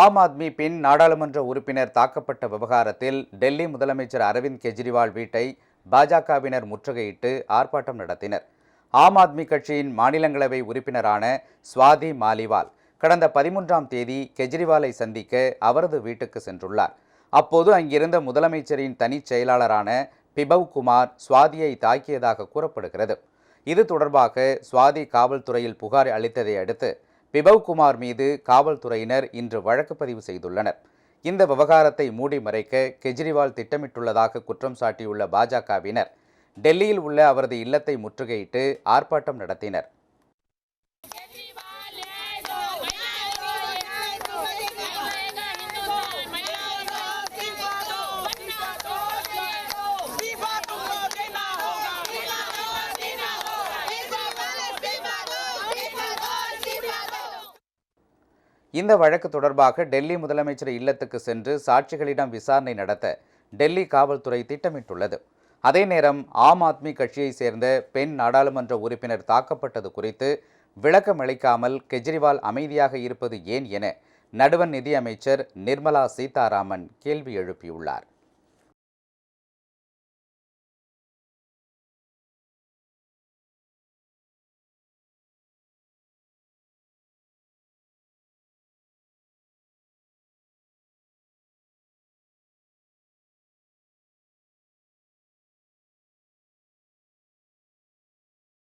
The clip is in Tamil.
ஆம் ஆத்மி பின் நாடாளுமன்ற உறுப்பினர் தாக்கப்பட்ட விவகாரத்தில் டெல்லி முதலமைச்சர் அரவிந்த் கெஜ்ரிவால் வீட்டை பாஜகவினர் முற்றுகையிட்டு ஆர்ப்பாட்டம் நடத்தினர். ஆம் ஆத்மி கட்சியின் மாநிலங்களவை உறுப்பினரான சுவாதி மாலிவால் கடந்த பதிமூன்றாம் தேதி கெஜ்ரிவாலை சந்திக்க அவரது வீட்டுக்கு சென்றுள்ளார். அப்போது அங்கிருந்த முதலமைச்சரின் தனிச் செயலாளரான பிபவ் குமார் சுவாதியை தாக்கியதாக கூறப்படுகிறது. இது தொடர்பாக சுவாதி காவல்துறையில் புகார் அளித்ததை அடுத்து பிபவ் குமார் மீது காவல்துறையினர் இன்று வழக்கு பதிவு செய்துள்ளனர். இந்த விவகாரத்தை மூடி மறைக்க கெஜ்ரிவால் திட்டமிட்டுள்ளதாக குற்றம் சாட்டியுள்ள பாஜகவினர் டெல்லியில் உள்ள அவரது இல்லத்தை முற்றுகையிட்டு ஆர்ப்பாட்டம் நடத்தினர். இந்த வழக்கு தொடர்பாக டெல்லி முதலமைச்சர் இல்லத்துக்கு சென்று சாட்சிகளிடம் விசாரணை நடத்த டெல்லி காவல்துறை திட்டமிட்டுள்ளது. அதே நேரம் ஆம் ஆத்மி கட்சியைச் சேர்ந்த பெண் நாடாளுமன்ற உறுப்பினர் தாக்கப்பட்டது குறித்து விளக்கமளிக்காமல் கெஜ்ரிவால் அமைதியாக இருப்பது ஏன் என நடுவண் நிதியமைச்சர் நிர்மலா சீதாராமன் கேள்வி எழுப்பியுள்ளார்.